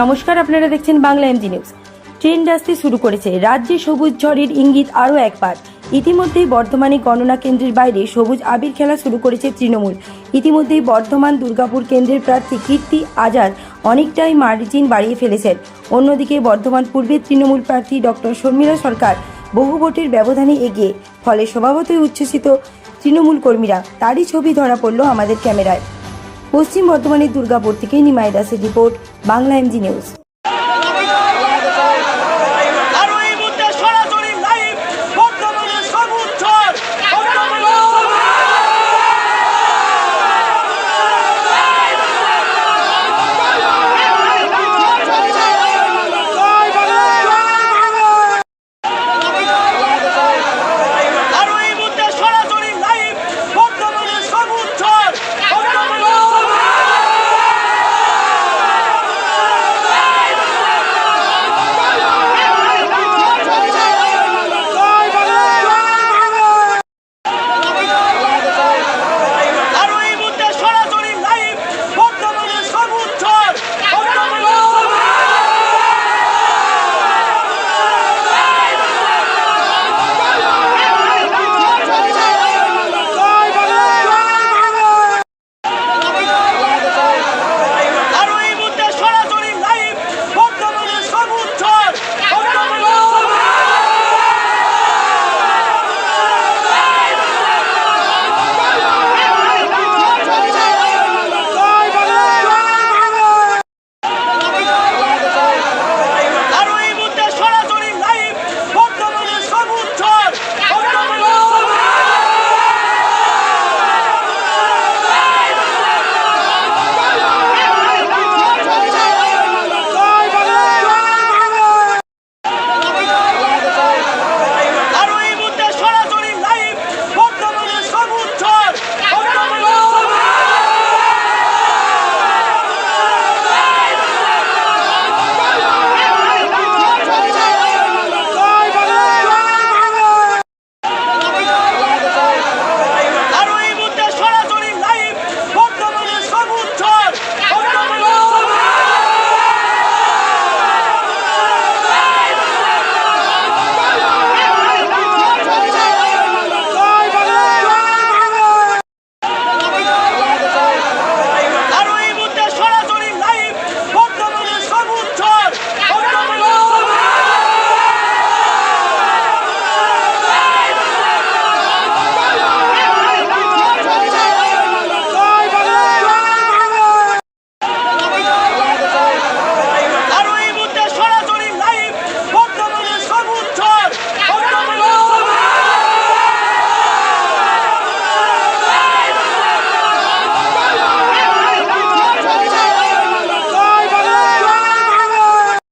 নমস্কার, আপনারা দেখছেন বাংলা এমজি নিউজ ট্রেন্ড আসতে শুরু করেছে। রাজ্যে সবুজ ঝড়ের ইঙ্গিত আরও একবার। ইতিমধ্যেই বর্ধমানে গণনা কেন্দ্রের বাইরে সবুজ আবির খেলা শুরু করেছে তৃণমূল। ইতিমধ্যেই বর্ধমান, দুর্গাপুর কেন্দ্রের প্রার্থী কীর্তি আজাদ অনেকটাই মার্জিন বাড়িয়ে ফেলেছেন। অন্যদিকে বর্ধমান পূর্বের তৃণমূল প্রার্থী ডক্টর শর্মিলা সরকার বহু ভোটের ব্যবধানে এগিয়ে, ফলে স্বভাবতই উচ্ছ্বসিত তৃণমূল কর্মীরা। তারই ছবি ধরা পড়ল আমাদের ক্যামেরায়। পশ্চিম বর্ধমানের দুর্গাপুর থেকে নিমাই দাসের রিপোর্ট বাংলা এমজি নিউজ